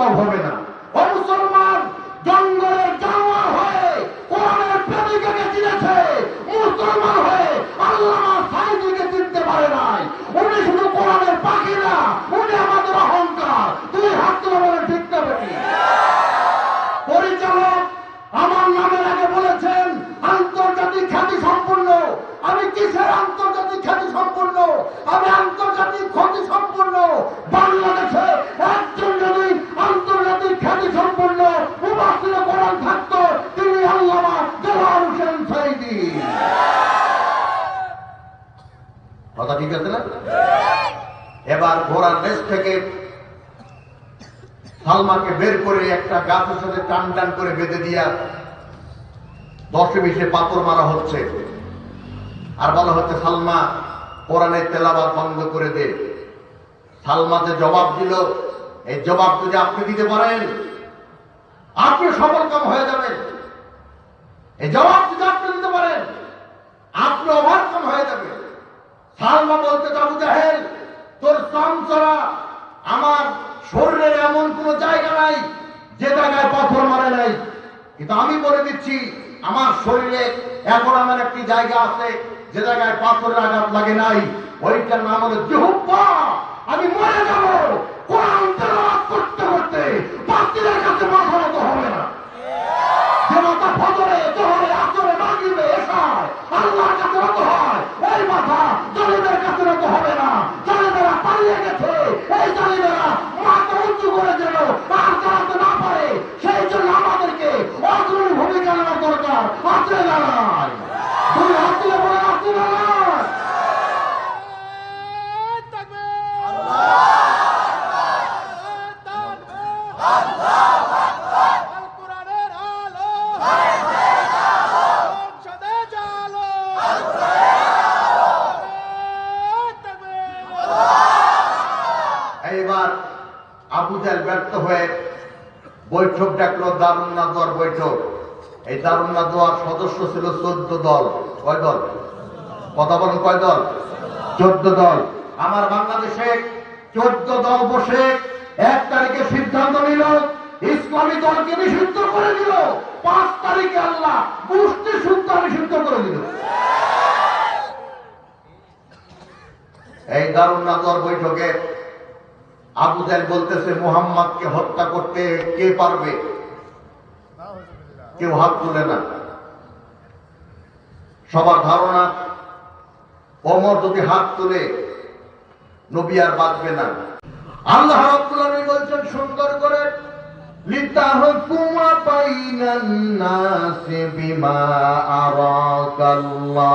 সম্ভব হবে না। এবার ঘোড়ার দেশ থেকে সালমাকে বের করে একটা গাছের সাথে টান টান করে বেঁধে দিয়া দশে বিশে পাথর মারা হচ্ছে। আর বলা হচ্ছে, সালমা, কোরআনের তেলাবাদ বন্ধ করে দে। সালমা যে জবাব দিল, এই জবাব যদি আপনি দিতে পারেন, আপনি সফল কাম হয়ে যাবেন। এই জবাব যদি আপনি দিতে পারেন আপনি ওভারকাম হয়ে যাবেন সালমা বলতে যাব, জাহেল। তোর চরা আমার শরীরের এমন কোন জায়গা নাই যে জায়গায় পাথর মারে নাই। কিন্তু আমি বলে দিচ্ছি, আমার শরীরে এখন আমার একটি জায়গা আছে যে জায়গায় পাথরের আঘাত লাগে নাই। ওইটার নাম হলো জিহুব্বা। আমি মরে যাব কোরআন তেলাওয়াত করতে করতে বাতিলের কাছে মাথা মতো হবে না যে মাথা ফজরে জোহরে আসরে মাগরিবে এশায় আল্লাহর কাছে নত হয় ওই মাথা জালিমের কাছে নত হবে না জালিমেরা পালিয়ে গেছে এই জালিমেরা মাথা উঁচু করে যেন আর দাঁড়াতে না পারে সেই জন্য আমাদেরকে অগ্রণী ভূমিকা নেওয়ার দরকার আছে না নাই দুই হাত তুলে বলে আছে না নাই এইবার আবু জাহেল বৈঠক ডাকলো দারুণ নাদোয়ার বৈঠক। এই দারুণ নাদোয়ার সদস্য ছিল চোদ্দ দল। কয় দল? কথা বলেন কয় দল? চোদ্দ দল। আমার বাংলাদেশে চোদ্দ দল বসে এক তারিখে সিদ্ধান্ত নিল, ইসলামী দলকে নিষিদ্ধ করে দিল। পাঁচ তারিখে আল্লাহ গোষ্ঠী শুদ্ধ নিষিদ্ধ করে দিল। এই দারুণ নাদোয়ার বৈঠকে আবু জাহেল বলতেছে, মুহাম্মদকে হত্যা করতে কে পারবে? কেউ হাত তুলে না। সবার ধারণা অমর যদি হাত তুলে, নবী আর বাঁচবে না। আল্লাহ রাব্বুল আলামিন বলছেন সুন্দর করে লিতাহকুমা বাইনান নাসি বিমা আরাকাল্লাহ।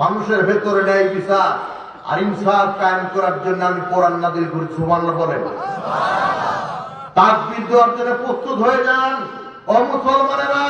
মানুষের ভেতরে ন্যায় বিচার আর ইনসাফ কায়েম করার জন্য আমি কোরআন নাদিল করি সুবহানাল্লাহ বলেন। সুবহানাল্লাহ। তাকবীর দেওয়ার জন্য প্রস্তুত হয়ে যান। ও মুসলমানেরা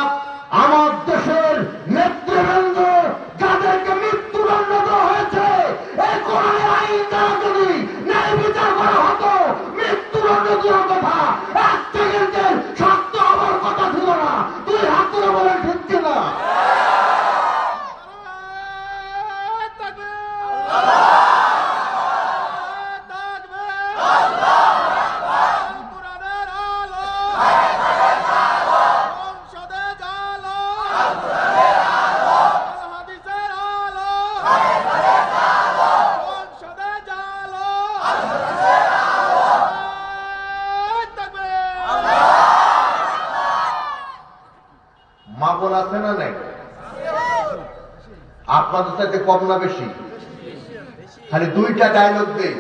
আছে না নাই? আপনাদের সাথে কম না বেশি? খালি দুইটা ডায়লগ দেই।